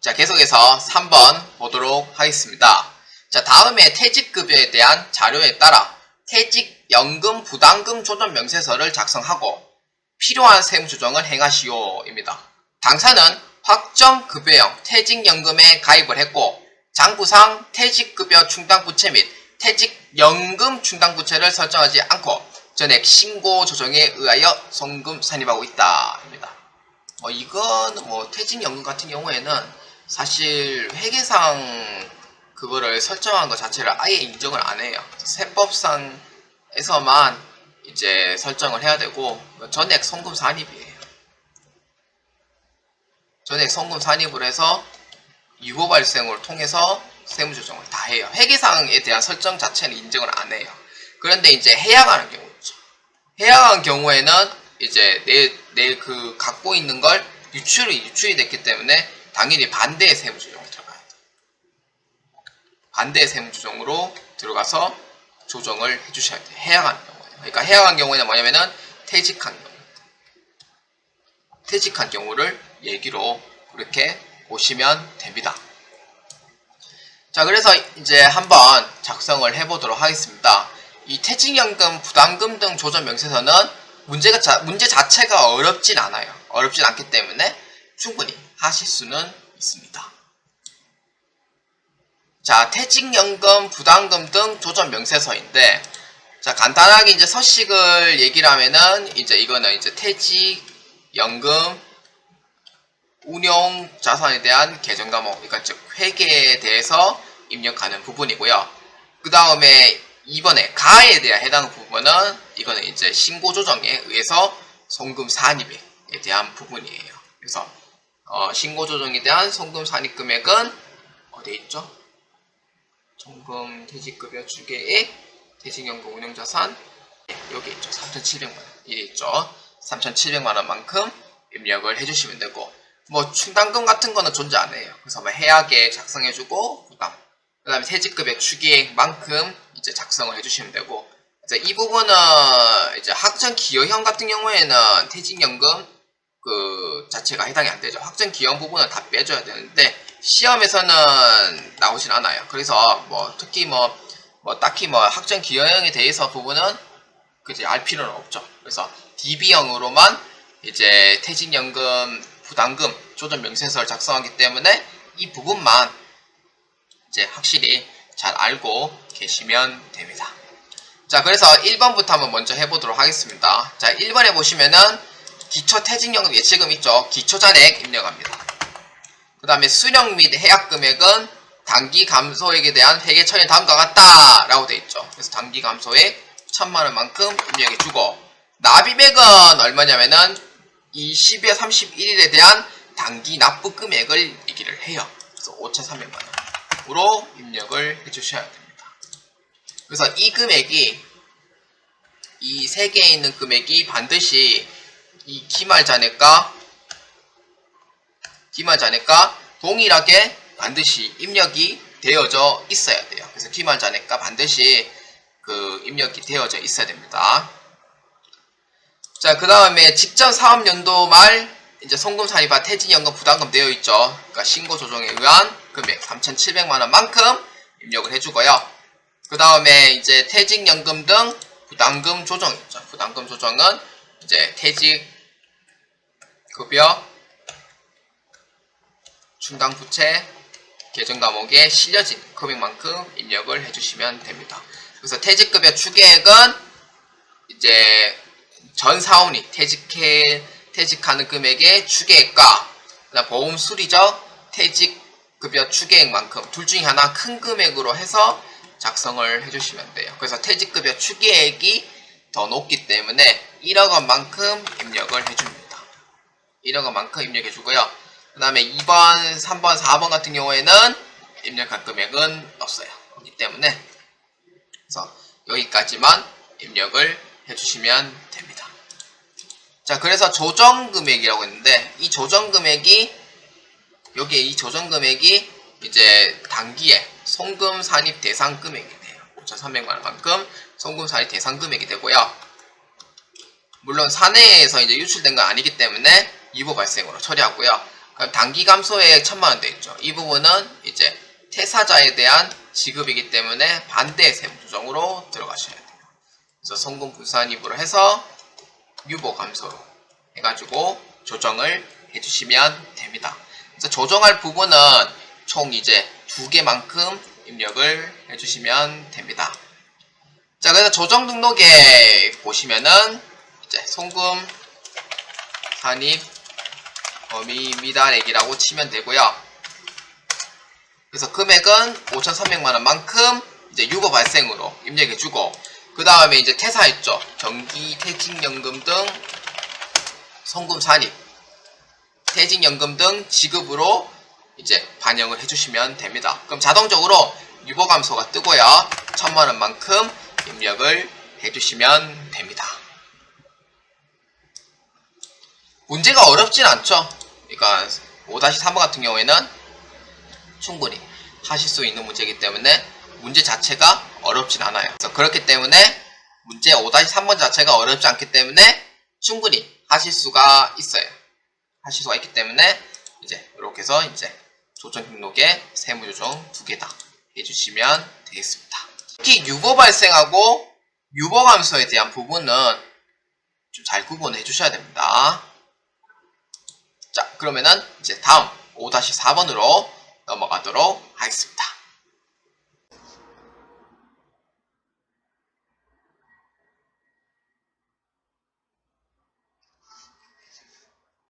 자, 계속해서 3번 보도록 하겠습니다. 자, 다음에 퇴직급여에 대한 자료에 따라 퇴직연금 부담금 조정 명세서를 작성하고 필요한 세무 조정을 행하시오입니다. 당사는 확정급여형 퇴직연금에 가입을 했고 장부상 퇴직급여 충당부채 및 퇴직연금 충당부채를 설정하지 않고 전액 신고 조정에 의하여 송금 산입하고 있다입니다. 어, 이건 뭐 퇴직연금 같은 경우에는 사실 회계상 그거를 설정한 것 자체를 아예 인정을 안 해요. 세법상에서만 이제 설정을 해야 되고 전액 송금 산입이에요. 전액 송금 산입을 해서 유보 발생을 통해서 세무 조정을 다 해요. 회계상에 대한 설정 자체는 인정을 안 해요. 그런데 이제 해약하는 경우 있죠. 해약한 경우에는 이제 내 내 그 갖고 있는 걸 유출이 유출이 됐기 때문에 당연히 반대의 세무 조정을 들어가야 돼. 반대의 세무 조정으로 들어가서 조정을 해주셔야 돼요. 해약하는 경우에는. 그러니까 해약한 경우에는 뭐냐면은 퇴직한 경우. 퇴직한 경우를 얘기로 그렇게 보시면 됩니다. 자, 그래서 이제 한번 작성을 해보도록 하겠습니다. 이 퇴직연금, 부담금 등 조정 명세서는 문제가 자, 문제 자체가 어렵진 않아요. 어렵진 않기 때문에 충분히 하실 수는 있습니다. 자, 퇴직연금, 부담금 등 조정 명세서인데, 자, 간단하게 이제 서식을 얘기를 하면은, 이제 이거는 이제 퇴직 연금, 운용 자산에 대한 계정 과목, 그러니까 즉 회계에 대해서 입력하는 부분이고요. 그 다음에 이번에 가에 대한 해당 부분은 이거는 이제 신고 조정에 의해서 송금 산입에 대한 부분이에요. 그래서 어, 신고 조정에 대한 송금 산입 금액은 어디에 있죠? 송금 퇴직급여 추계액 퇴직연금 운용자산 네, 여기 있죠. 3,700만 원. 이게 있죠. 3,700만 원만큼 입력을 해주시면 되고 뭐 충당금 같은 거는 존재 안 해요. 그래서 뭐 해약에 작성해주고 부담. 그 다음에 퇴직급여 추계액만큼 이제 작성을 해주시면 되고 이제 이 부분은 이제 학전 기여형 같은 경우에는 퇴직연금 그 자체가 해당이 안 되죠. 학전 기여형 부분은 다 빼줘야 되는데 시험에서는 나오진 않아요. 그래서 뭐 특히 뭐 뭐 딱히 뭐 학전 기여형에 대해서 부분은 그제 알 필요는 없죠. 그래서 DB형으로만 이제 퇴직연금 부담금 조정 명세서를 작성하기 때문에 이 부분만 이제 확실히 잘 알고 계시면 됩니다. 자, 그래서 1번부터 한번 먼저 해보도록 하겠습니다. 자, 1번에 보시면은 기초 퇴직연금 예치금 있죠. 기초 잔액 입력합니다. 그 다음에 수령 및 해약 금액은 단기 감소액에 대한 회계 처리 다음과 같다 라고 돼 있죠. 그래서 단기 감소액 천만 원만큼 입력해주고 납입액은 얼마냐면은 이 12월 31일에 대한 단기 납부 금액을 얘기를 해요. 그래서 5,300만 원으로 입력을 해주셔야 됩니다. 그래서 이 금액이 이 세 개에 있는 금액이 반드시 이 기말 잔액과 기말 잔액과 동일하게 반드시 입력이 되어져 있어야 돼요. 그래서 기말 잔액과 반드시 그 입력이 되어져 있어야 됩니다. 자, 그 다음에 직전 사업연도 말 이제 송금 산입한 퇴직연금 부담금 되어 있죠. 그러니까 신고 조정에 의한 금액 3,700만 원만큼 입력을 해주고요. 그 다음에 이제 퇴직연금 등 부담금 조정 있죠. 부담금 조정은 이제 퇴직 급여 충당 부채 계정 과목에 실려진 금액만큼 입력을 해주시면 됩니다. 그래서 퇴직급여 추계액은 이제 전 사원이 퇴직해 퇴직하는 금액의 추계액과 보험 수리적 퇴직급여 추계액만큼 둘 중에 하나 큰 금액으로 해서 작성을 해주시면 돼요. 그래서 퇴직급여 추계액이 더 높기 때문에 1억 원만큼 입력을 해줍니다. 1억 원만큼 입력해 주고요. 그 다음에 2번, 3번, 4번 같은 경우에는 입력할 금액은 없어요. 그렇기 때문에 그래서 여기까지만 입력을 해주시면 됩니다. 자, 그래서 조정 금액이라고 했는데 이 조정 금액이 여기에 이 조정 금액이 이제 단기에 송금 산입 대상 금액이 돼요. 5,300만 원만큼 송금 산입 대상 금액이 되고요. 물론 사내에서 이제 유출된 건 아니기 때문에 유보 발생으로 처리하고요. 그럼 단기 감소액 천만 원돼 있죠. 이 부분은 이제 퇴사자에 대한 지급이기 때문에 반대 세무 조정으로 들어가셔야 돼요. 그래서 성금 분산입으로 해서 유보 감소로 해가지고 조정을 해주시면 됩니다. 그래서 조정할 부분은 총 이제 두 개만큼 입력을 해주시면 됩니다. 자, 그래서 조정 등록에 보시면은 이제 송금 산입 범위 미달액이라고 치면 되고요. 그래서 금액은 5,300만 원만큼 이제 유고 발생으로 입력해주고 그 다음에 이제 퇴사했죠. 정기 퇴직연금 등 송금 산입, 퇴직연금 등 지급으로 이제 반영을 해주시면 됩니다. 그럼 자동적으로 유보 감소가 뜨고요. 천만 원만큼 입력을 해주시면 됩니다. 문제가 어렵진 않죠. 그러니까 5-3번 같은 경우에는 충분히 하실 수 있는 문제이기 때문에 문제 자체가 어렵진 않아요. 그렇기 때문에 문제 5-3번 자체가 어렵지 않기 때문에 충분히 하실 수가 있어요. 하실 수가 있기 때문에 이제 이렇게 해서 이제 조정 등록에 세무 조정 두 개 다 해주시면 되겠습니다. 특히 유보 발생하고 유보 감소에 대한 부분은 좀 잘 구분해 주셔야 됩니다. 자, 그러면은 이제 다음 5-4번으로 넘어가도록 하겠습니다.